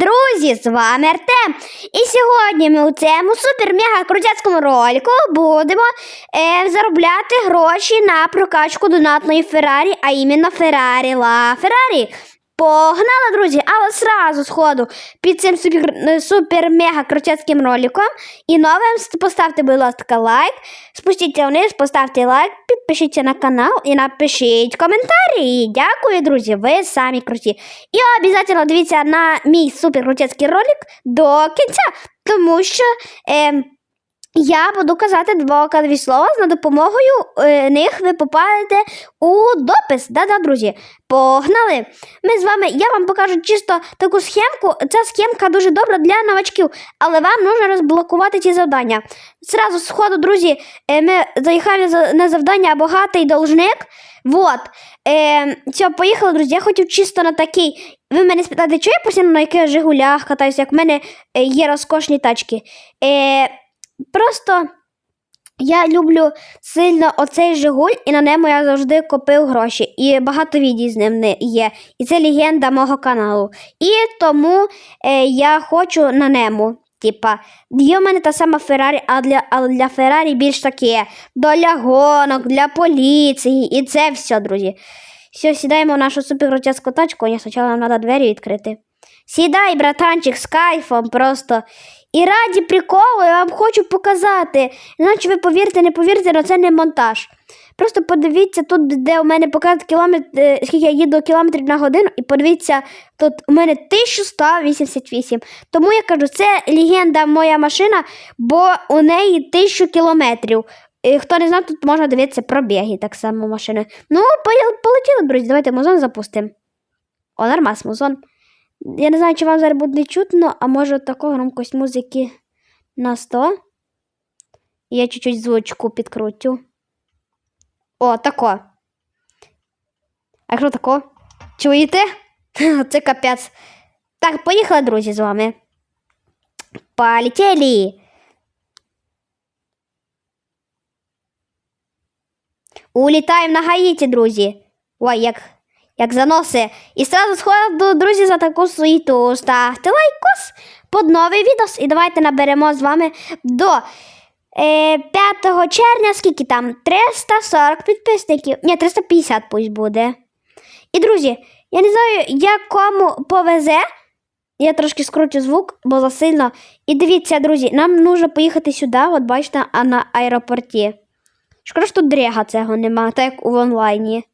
друзі! З вами Артем. І сьогодні ми у цьому супер-мега крутяцькому ролику будемо е, заробляти гроші на прокачку донатної Феррарі, а іменно Феррарі Ла Феррарі. Погнали, друзі, але сразу сходу під цим супер- супер-мега крутяцьким роликом. І новим поставте, будь ласка, лайк. Спустіться вниз, поставте лайк, підпишіться на канал і напишіть коментарі. Дякую, друзі, ви самі круті. І обов'язково дивіться на мій супер крутецький ролик до кінця, тому що е, я буду казати двокадові слова з допомогою е, них ви попадете у допис. Да-да, друзі, погнали! Ми з вами, я вам покажу чисто таку схемку. Ця схемка дуже добра для новачків, але вам нужно розблокувати ці завдання. Зразу з ходу, друзі, е, ми заїхали на завдання багатий должник. Вот. Е, все, поїхали, друзі. Я хотів чисто на такий. Ви мене спитаєте, чого я постійно на яких Жигулях катаюся, як в мене е, є розкошні тачки. Е, просто я люблю сильно оцей Жигуль, і на ньому я завжди копив гроші. І багато відео з ним є. І це легенда мого каналу. І тому е, я хочу на ньому. Типа, є в мене та сама Феррарі, а для, але для Феррарі більш таке. Для гонок, для поліції. І це все, друзі. Все, сідаємо в нашу суперкрутяцьку тачку. Ні, спочатку нам треба двері відкрити. Сідай, братанчик, з кайфом просто. І раді приколу я вам хочу показати. Іначе ви повірте, не повірте, але це не монтаж. Просто подивіться тут, де у мене показують кілометр, е, скільки я їду кілометрів на годину, і подивіться, тут у мене 1188. Тому я кажу, це легенда моя машина, бо у неї 1000 кілометрів. І хто не знає, тут можна дивитися пробіги так само машини. Ну, полетіли, друзі, давайте музон запустимо. О, нормас, музон. Я не знаю, чи вам зараз буде чутно, а може таку громкость музики на 100. Я чуть-чуть звучку підкрутю. О, тако. А що тако? Чуєте? Це капець. Так, поїхали, друзі, з вами. Полетели! Улітаємо на Гаїті, друзі. Ой, як, як заноси. І сразу сходу, друзі, за таку суету. Ставте лайкос під новий відос. І давайте наберемо з вами до е, 5 червня, скільки там? 340 підписників. Ні, 350 пусть буде. І, друзі, я не знаю, як кому повезе. Я трошки скручу звук, бо засильно. І дивіться, друзі, нам нужно поїхати сюди, от бачите, а на аеропорті. Шкода, що тут дрега цього нема, так як у онлайні.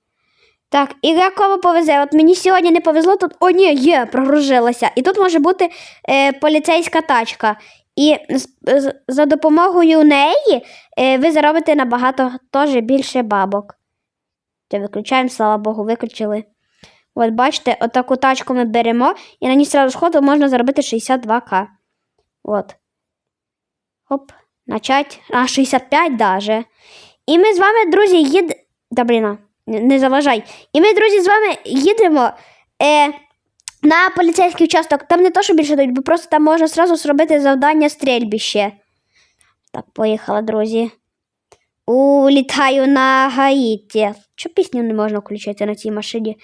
Так, і як кому повезе? От мені сьогодні не повезло, тут. О, ні, є, прогружилася. І тут може бути е, поліцейська тачка. І з- за допомогою неї е, ви заробите набагато теж більше бабок. Це виключаємо, слава Богу, виключили. От бачите, отаку тачку ми беремо, і на ній сразу сходу можна заробити 62к. От. Оп, начать. А, 65 даже. І ми з вами, друзі, їд... Да, блін, а, не, заважай. І ми, друзі, з вами їдемо е, на поліцейський участок. Там не то, що більше дають, бо просто там можна сразу зробити завдання стрільбище. Так, поїхала, друзі. Улітаю на Гаїті. Чого пісню не можна включити на цій машині?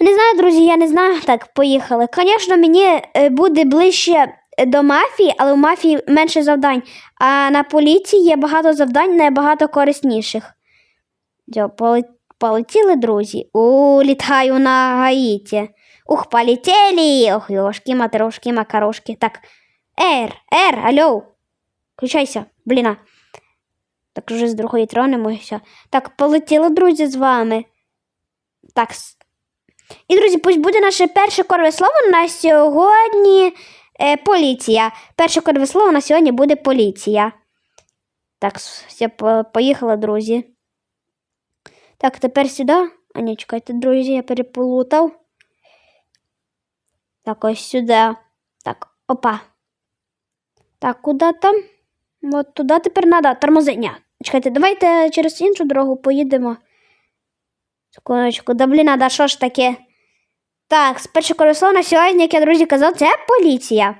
Не знаю, друзі, я не знаю. Так, поїхали. Звісно, мені е, буде ближче е, до мафії, але у мафії менше завдань. А на поліції є багато завдань, набагато корисніших. Поли- Полетіли, друзі. Улітаю на Гаїті. Ух, полетели! Ох, йошки, матрошки, макарошки. Так. Ер, ер, алло. Включайся, бліна. Так вже з другої тронемося. Так, полетіли, друзі, з вами. Так. І, друзі, пусть буде наше перше корове слово на сьогодні е, поліція. Перше корове слово на сьогодні буде поліція. Так, все, поїхали, друзі. Так, тепер сюди. А ні, чекайте, друзі, я переплутав. Так, ось сюди. Так, опа. Так, куди там? От туди тепер треба тормозиня. Чекайте, давайте через іншу дорогу поїдемо. Секундочку, да блін, да що ж таке? Так, перше колесо на сьогодні, як я друзі казав, це поліція.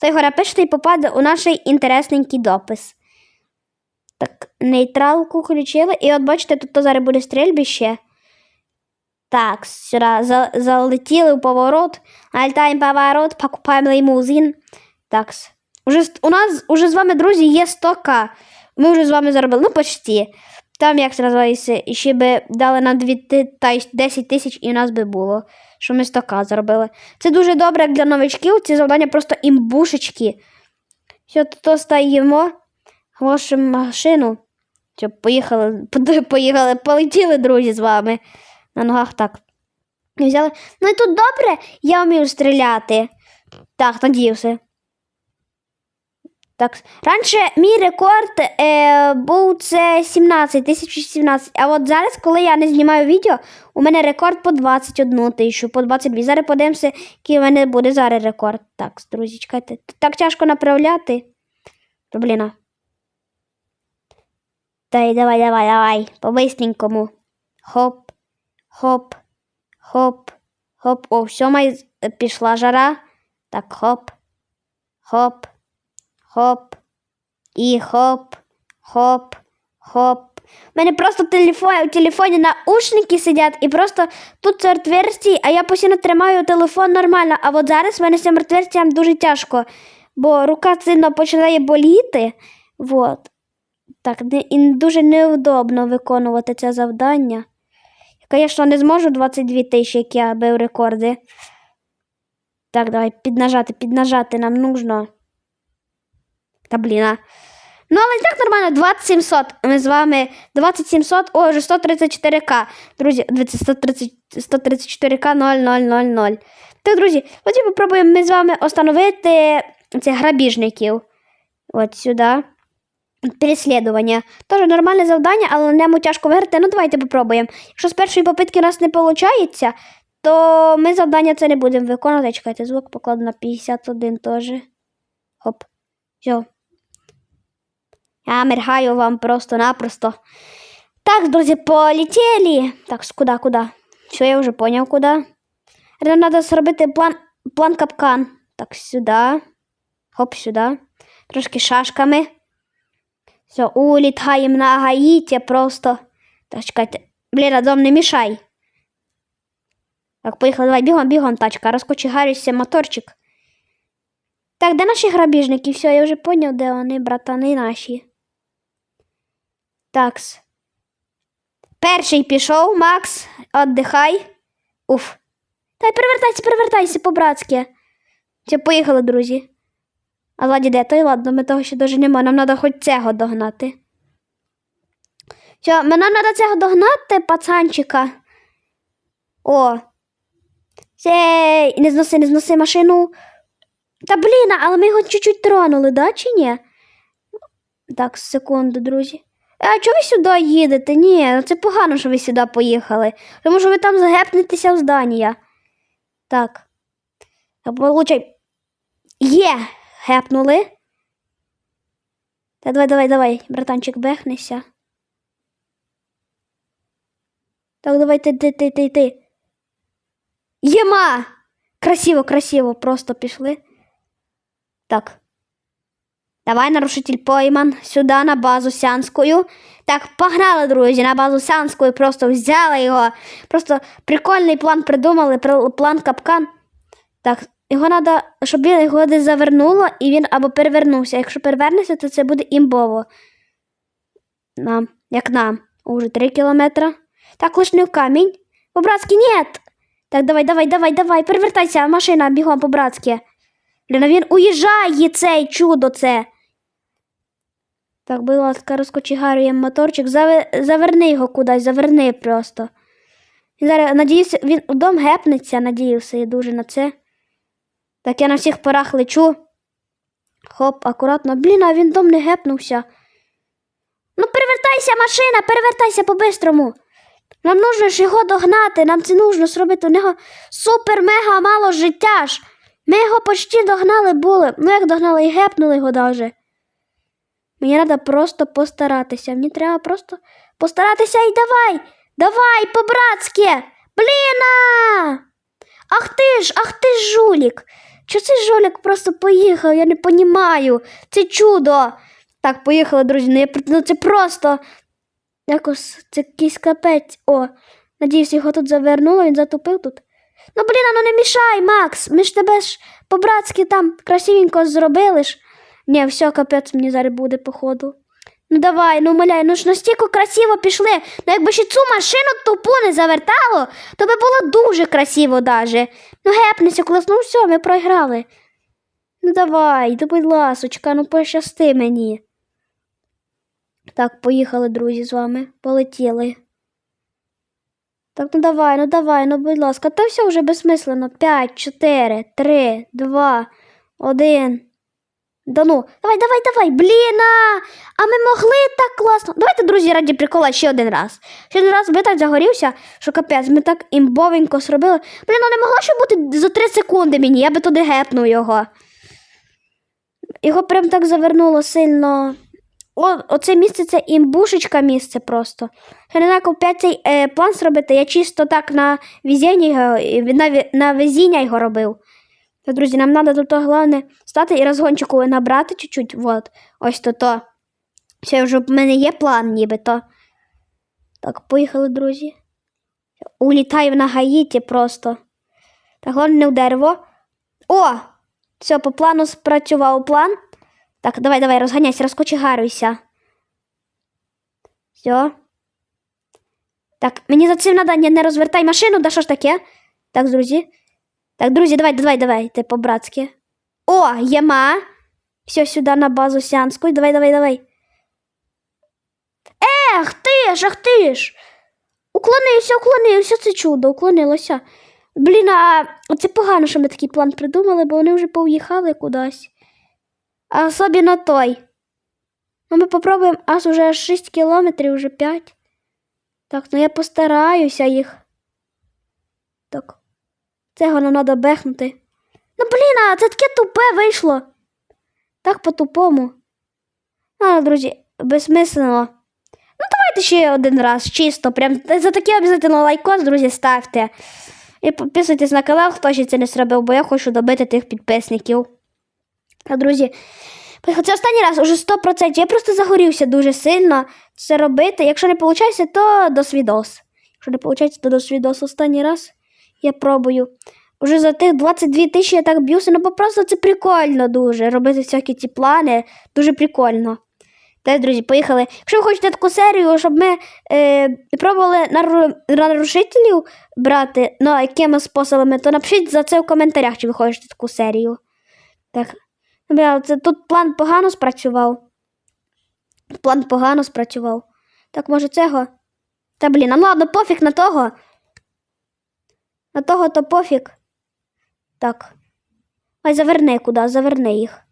То його напишете і попаде у наш інтересненький допис. Так, нейтралку включили. І от бачите, тут зараз буде стрільбище. Так, сюди за, залетіли в поворот. Альтаємо поворот, покупаємо лимузин. Так, уже, у нас уже з вами, друзі, є 100к. Ми вже з вами заробили, ну почти. Там, як це називається, ще би дали нам 2 ти- та й 10 тисяч і у нас би було, що ми 100к заробили. Це дуже добре для новичків, ці завдання просто імбушечки. Все, то стаємо, глушимо машину. Все, поїхали, поїхали, полетіли, друзі, з вами. На ногах так. І взяли. Ну і тут добре, я вмію стріляти. Так, надіюся. Так, раніше мій рекорд е, був це 17 1017. А от зараз, коли я не знімаю відео, у мене рекорд по 21 тисячу, по 22. Зараз подивимося, який у мене буде зараз рекорд. Так, друзі, чекайте. Так тяжко направляти. Блін. А. Дай, давай, давай, давай. По-бистренькому. Хоп, хоп, хоп, хоп. О, все, май пішла жара. Так, хоп, хоп, хоп. І хоп, хоп, хоп. У мене просто в телефоні наушники сидять, і просто тут це отверстій, а я постійно тримаю телефон нормально. А от зараз в мене з цим отверстієм дуже тяжко, бо рука сильно починає боліти. Вот. Так, не, і дуже неудобно виконувати це завдання. Я, звісно, не зможу 22 тисячі, як я бив рекорди. Так, давай піднажати, піднажати нам нужно. Та блін. Ну, але так нормально, 2700. Ми з вами 2700, о, вже 134к. Друзі, дивіться, 130, 134к 0000. Так, друзі, потім попробуємо ми з вами остановити цих грабіжників. От сюди. Переслідування. Теж нормальне завдання, але нему тяжко виграти. Ну, давайте попробуємо. Якщо з першої попитки у нас не виходить, то ми завдання це не будемо виконувати. Чекайте, звук покладу на 51 теж. Хоп. Все. Я мергаю вам просто-напросто. Так, друзі, полетіли. Так, куди, куди? Все, я вже поняв, куди. Нам треба зробити план, план капкан. Так, сюди. Хоп, сюди. Трошки шашками. Все, улітаємо на Гаїті просто. Так, чекайте. Блін, разом не мішай. Так, поїхали, давай, бігом, бігом, тачка. Розкочегарюйся, моторчик. Так, де наші грабіжники? Все, я вже поняв, де вони, братани наші. Такс. Перший пішов, Макс, віддихай. Уф. Дай перевертайся, перевертайся по-братськи. Все, поїхали, друзі. А ладі де той? Ладно, ми того ще доженемо. Нам треба хоч цього догнати. Ми- нам треба цього догнати, пацанчика. О. Цей, не зноси, не зноси машину. Та блін, але ми його чуть-чуть тронули, да, чи ні? Так, секунду, друзі. А чого ви сюди їдете? Ні, ну це погано, що ви сюди поїхали. Тому що ви там загепнетеся в здання. Так, получай. Є, гепнули. Та давай, давай, давай, братанчик, бехнися. Так, давай ти, ти, ти, ти, ти. Єма! Красиво, красиво, просто пішли. Так. Давай, нарушитель пойман, сюди на базу Сянською. Так, погнали, друзі, на базу Сянською, просто взяли його. Просто прикольний план придумали, план капкан. Так, його треба, щоб він його десь завернуло і він або перевернувся. Якщо перевернеться, то це буде імбово. Нам, як нам. Уже три кілометри. Так, лиш не в камінь. По-братськи, ні. Так, давай, давай, давай, давай, перевертайся, машина, бігом по-братськи. Блін, він уїжджає, цей чудо це. Так, будь ласка, розкочегарюємо моторчик. Заве- Заверни його кудись, заверни просто. Зараз, надіюся, він у гепнеться, надіюся я дуже на це. Так, я на всіх порах лечу. Хоп, акуратно. Блін, а він дом не гепнувся. Ну, перевертайся, машина, перевертайся по-бистрому. Нам нужно ж його догнати, нам це нужно зробити. У нього супер-мега мало життя ж. Ми його почти догнали були. Ну як догнали і гепнули його даже. Мені треба просто постаратися. Мені треба просто постаратися і давай. Давай, по-братськи. Бліна! Ах ти ж, ах ти ж жулік. Чого цей жолік просто поїхав? Я не понімаю. Це чудо. Так, поїхали, друзі. Ну, я, ну це просто. Якось це якийсь капець. О, Надіюсь, його тут завернуло, він затупив тут. Ну, блін, ну не мішай, Макс. Ми ж тебе ж по-братськи там красивенько зробили ж. Ні, все, капець мені зараз буде, походу. Ну давай, ну умоляй, ну ж настільки красиво пішли. Ну якби ще цю машину тупу не завертало, то би було дуже красиво даже. Ну гепнися, колись, ну все, ми програли. Ну давай, ну будь ласочка, ну пощасти мені. Так, поїхали, друзі, з вами. Полетіли. Так, ну давай, ну давай, ну будь ласка, то все вже безсмислено. П'ять, чотири, три, два, один. Да ну, давай, давай, давай, блін, а, а ми могли так класно. Давайте, друзі, раді прикола ще один раз. Ще один раз би так загорівся, що капець, ми так імбовенько зробили. Блін, ну не могло ще бути за 3 секунди мені, я би туди гепнув його. Його прям так завернуло сильно. О, оце місце це імбушечка місце просто. Я не знаю, як цей е, план зробити, я чисто так на везіння його, на, на везіння його робив. Так, друзі, нам треба тут головне стати і розгончику набрати чуть-чуть. Вот, ось то то. Ще вже в мене є план, нібито. Так, поїхали, друзі. Улітаю на Гаїті просто. Так, головне не в дерево. О! Все, по плану спрацював план. Так, давай, давай, розганяйся, розкочегаруйся. Все. Так, мені за цим надо не розвертай машину, да що ж таке? Так, друзі. Так, друзі, давай, давай, давай, ти по-братськи. О, єма. Все сюди на базу сіанську. Давай, давай, давай. Ех, ти ж, ах ти ж. Уклонився, уклонився, це чудо, уклонилося. Блін, а це погано, що ми такий план придумали, бо вони вже поїхали кудись. А особливо той. Ну, ми попробуємо аж уже 6 кілометрів, вже 5. Так, ну я постараюся їх. Цього нам треба бехнути. Ну, блін, а це таке тупе вийшло. Так по-тупому. А, друзі, безсмислено. Ну, давайте ще один раз, чисто. Прям за таке обов'язково лайкос, друзі, ставте. І підписуйтесь на канал, хто ще це не зробив, бо я хочу добити тих підписників. Так, друзі, це останній раз, уже 100%. Я просто загорівся дуже сильно це робити. Якщо не виходить, то до свідос. Якщо не виходить, то до. Останній раз я пробую. Уже за тих 22 тисячі я так б'юся, ну просто це прикольно дуже. Робити всякі ці плани. Дуже прикольно. Так, друзі, поїхали. Якщо ви хочете таку серію, щоб ми е, пробували нару- нарушителів брати, ну, якими способами, то напишіть за це в коментарях, чи ви хочете таку серію. Так. Бля, це тут план погано спрацював. План погано спрацював. Так, може, цього? Та блін, ну ладно, пофіг на того. На того то пофіг. Так. Ой, заверни куди, заверни їх.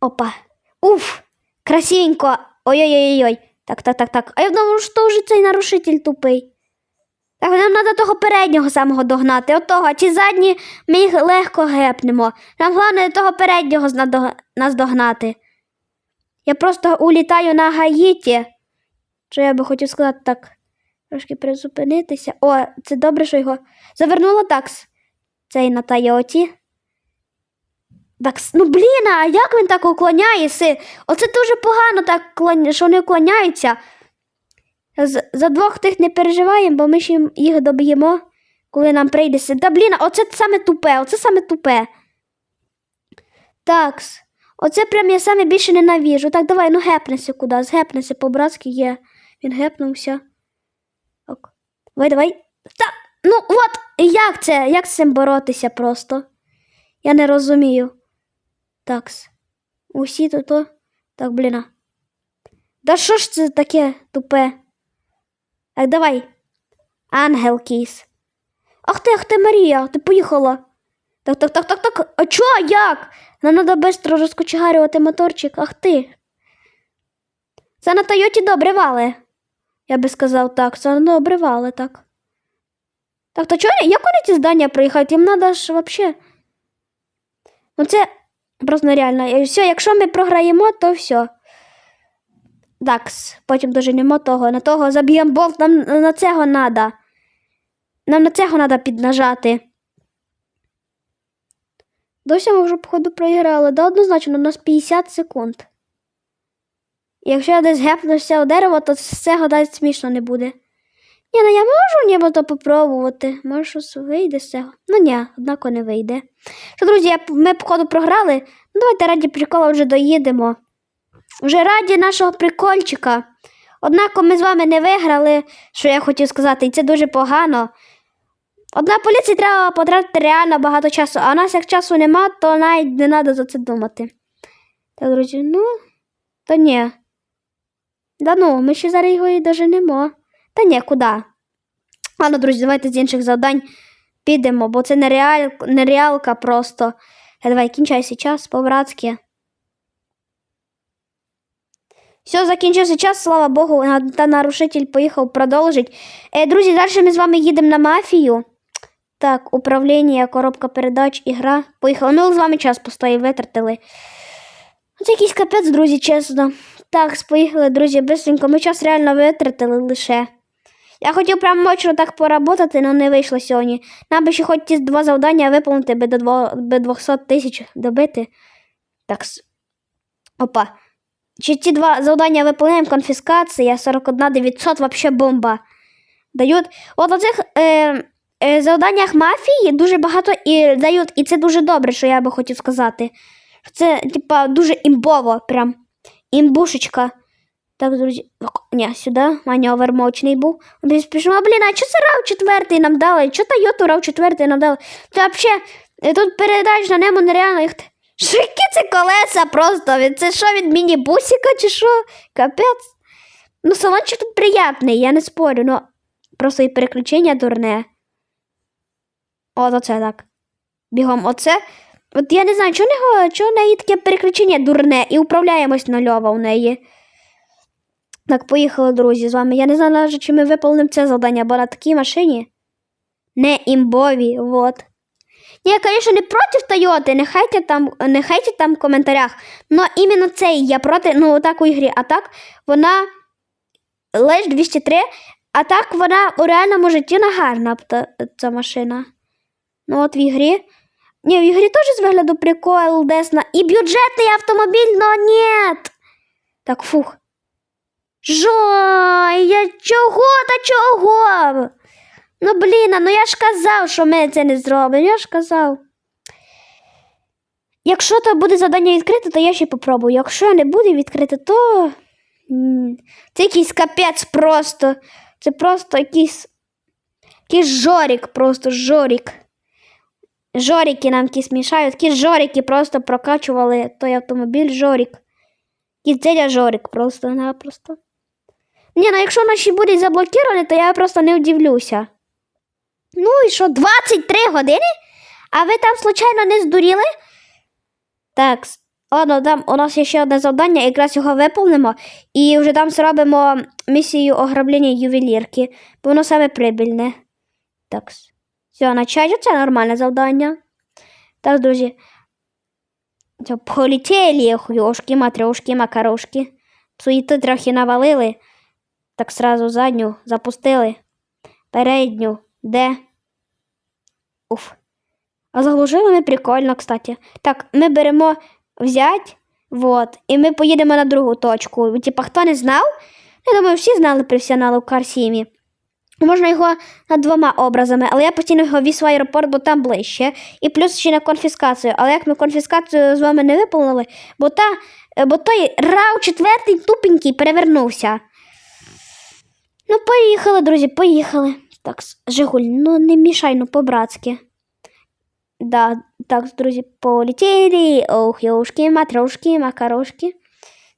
Опа. Уф! Красивенько. Ой-ой-ой-ой. Так, так, так, так. А я думаю, що вже цей нарушитель тупий. Так, нам треба того переднього самого догнати. Отого. А ті задні ми їх легко гепнемо. Нам головне того переднього нас догнати. Я просто улітаю на Гаїті. Що я би хотів сказати так. Трошки призупинитися. О, це добре, що його. Завернуло такс. Цей на Тойоті. Такс. Ну блін, а як він так уклоняється? Оце дуже погано так, що вони уклоняються. З- за двох тих не переживаємо, бо ми ще їх доб'ємо, коли нам прийдеться. Та блін, оце саме тупе, оце саме тупе. Такс. Оце прям я саме більше ненавіжу. Так, давай, ну гепнися куди, згепнися по-братськи є. Він гепнувся. Давай, давай. Та, ну от, як це? Як з цим боротися просто? Я не розумію. Такс. Усі тут. о. Так, блін. а. Да що ж це таке тупе? Так, давай. Ангел кіс. Ах ти, ах ти, Марія, ти поїхала. Так, так, так, так, так. А чо, як? Нам треба швидко розкочегарювати моторчик. Ах ти. Це на Тойоті добре вали. Я би сказав так, це добре вали, так. Так, то чого, як вони ці здання приїхають? Їм треба ж взагалі. Ну це просто нереально. Все, якщо ми програємо, то все. Так, потім доженемо того. На того заб'ємо болт, нам на цього треба. Нам на цього треба піднажати. Досі ми вже, походу, проіграли. Да, однозначно, у нас 50 секунд. Якщо я десь гепнуся у дерево, то з навіть смішно не буде. Ні, ну я можу нібито попробувати. Може, щось вийде з цього. Ну ні, однако не вийде. Що, друзі, ми, походу, програли. Ну, давайте раді прикола вже доїдемо. Вже раді нашого прикольчика. Однако ми з вами не виграли, що я хотів сказати, і це дуже погано. Одна поліції треба потратити реально багато часу, а у нас як часу нема, то навіть не треба за це думати. Так, друзі, ну, то ні. Да ну, ми ще зараз його і доженемо. Та ні, куди? Ладно, друзі, давайте з інших завдань підемо, бо це нереаль... нереалка просто. Давай, кінчайся час по-братськи. Все, закінчився час, слава Богу, та нарушитель поїхав продовжить. Е, друзі, далі ми з вами їдемо на мафію. Так, управління, коробка передач, ігра. Поїхали. Ну, з вами час постоїв, витратили. Це якийсь капець, друзі, чесно. Так, поїхали, друзі, бистренько. Ми час реально витратили лише. Я хотів прям мочно так поработати, але не вийшло сьогодні. Нам би ще хоч ті два завдання виповнити би до би 200 тисяч добити. Так. Опа. Чи ті два завдання виповняємо конфіскація, 41 900, вообще бомба. Дають. От у цих е, е, завданнях мафії дуже багато і дають, і це дуже добре, що я би хотів сказати. Це, типа, дуже імбово, прям. Імбушечка. Так, друзі. Ок, Ні, сюди маневр мощний був. Пішов, а блін, а що це рав четвертий нам дали? Що Тойоту рав четвертий нам дали? Та взагалі, тут передач на їх. Що які це колеса просто? Це що від міні-бусика чи що? Капець. Ну, салончик тут приятний, я не спорю, ну просто і переключення дурне. От оце так. Бігом оце. От я не знаю, чого нього, чого в неї таке переключення дурне і управляємось нульова у неї. Так, поїхали, друзі, з вами. Я не знаю, навіть, чи ми виповнимо це завдання, бо на такій машині не імбові, вот. Ні, Я, звісно, не проти Тойоти, не там, не там в коментарях. Но іменно цей я проти, ну, так у ігрі. А так вона лиш 203, а так вона у реальному житті не гарна та- ця машина. Ну, от в ігрі. Ні, в ігрі теж з вигляду прикол, десна. І бюджетний автомобіль, но нет. Так, фух. Жой, я чого та чого? Ну, блін, ну я ж казав, що ми це не зробимо. Я ж казав. Якщо то буде завдання відкрите, то я ще попробую. Якщо не буде відкрите, то. Це якийсь капець просто. Це просто якийсь. Якийсь жорік, просто жорік. Жоріки нам якісь мішають. Такі жоріки просто прокачували той автомобіль жорік. Кіцеля жорік просто-напросто. Ні, ну якщо наші будуть заблоковані, то я просто не удивлюся. Ну і що, 23 години? А ви там, случайно, не здуріли? Так, ладно, там у нас є ще одне завдання, якраз його виповнимо, і вже там зробимо місію ограблення ювелірки, бо воно саме прибильне. Так. Все, начать це нормальне завдання. Так, друзі. Це полетіли, хуйошки, матрьошки, макарошки. Суєти трохи навалили. Так сразу задню запустили. Передню. Де? Уф. А заглушили ми прикольно, кстати. Так, ми беремо взять, вот, і ми поїдемо на другу точку. Типа, хто не знав? Я думаю, всі знали професіонали в Карсімі. Можна його над двома образами, але я постійно його віз в аеропорт, бо там ближче. І плюс ще на конфіскацію. Але як ми конфіскацію з вами не виповнили, бо, та, бо той рау четвертий тупенький перевернувся. Ну, поїхали, друзі, поїхали. Так, Жигуль, ну не мішай, ну по-братськи. Да, так, друзі, полетіли. Ох, яушки, матрошки, макарошки.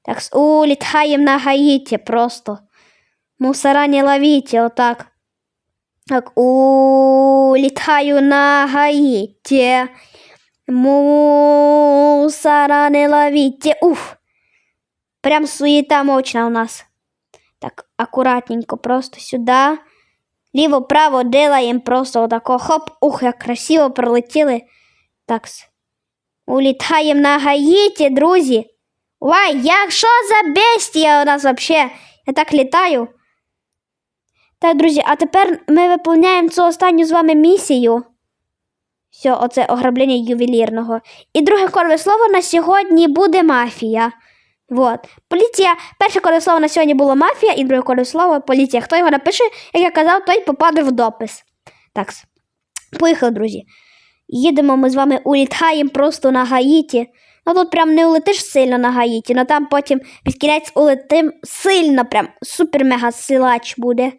Так, улітаємо на Гаїті просто. Мусора не ловите, отак. Так, улітаю на Гаїті. Мусора не ловите. Уф. Прям суета мощна у нас. Так, аккуратненько, просто сюди. Ліво-право делаємо просто отако. Хоп, ух, як красиво пролетіли. Так. Улітаємо на Гаїті, друзі. Вай, як що за бестія у нас вообще? Я так літаю. Так, друзі, а тепер ми виповняємо цю останню з вами місію. Все, оце ограблення ювелірного. І друге корове слово на сьогодні буде мафія. Вот. Поліція, перше кодове слово на сьогодні було мафія, і друге кодове слово поліція. Хто його напише, як я казав, той попаде в допис. Так, поїхали, друзі. Їдемо ми з вами улітаємо просто на Гаїті. Ну тут прям не улетиш сильно на Гаїті, але там потім під кінець улетим сильно, прям супер-мега силач буде.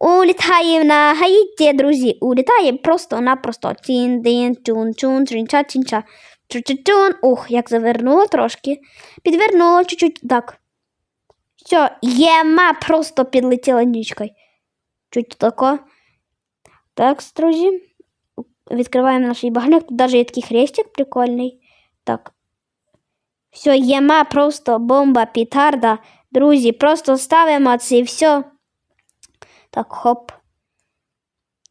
Улітаємо на Гаїті, друзі. Улітаємо просто-напросто. тін дин тюн чун трінча чінча Чу-чу-чун. Ух, як завернуло трошки. Підвернуло чуть-чуть. Так. Все, єма просто підлетіла нічкою. Чуть тако. Так, друзі. Відкриваємо наш багажник. Тут навіть є такий хрестик прикольний. Так. Все, єма просто бомба, петарда. Друзі, просто ставимо це і все. Так, хоп.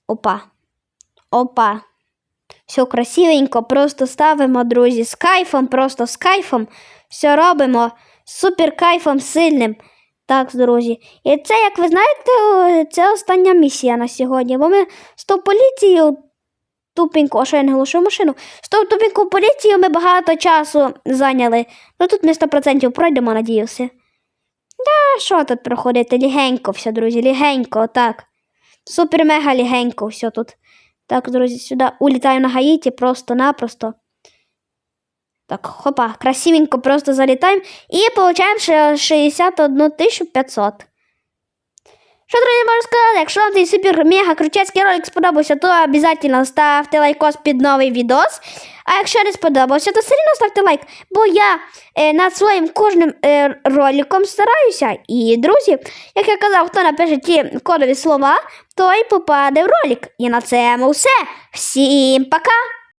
Опа. Опа. Все красивенько, просто ставимо, друзі, з кайфом, просто з кайфом. Все робимо супер кайфом сильним. Так, друзі. І це, як ви знаєте, це остання місія на сьогодні. Бо ми з ту поліцією тупеньку, а що я не глушу машину. З ту тупеньку поліцією ми багато часу зайняли. Ну тут ми 100% пройдемо, надіюся. Та що тут проходити? Лігенько все, друзі, лігенько, так. Супер-мега лігенько все тут. Так, друзі, сюди улітаю на Гаїті просто-напросто. Так, хопа, красивенько просто залітаємо і получаємо ще 61 500. Що, друзі, можу сказати, якщо вам цей супер мега крутецький ролик сподобався, то обов'язково ставте лайкос під новий відос. А якщо не сподобався, то все одно ставте лайк, бо я е, над своїм кожним е, роликом стараюся. І, друзі, як я казав, хто напише ті кодові слова, той попаде в ролик. І на цьому все. Всім пока!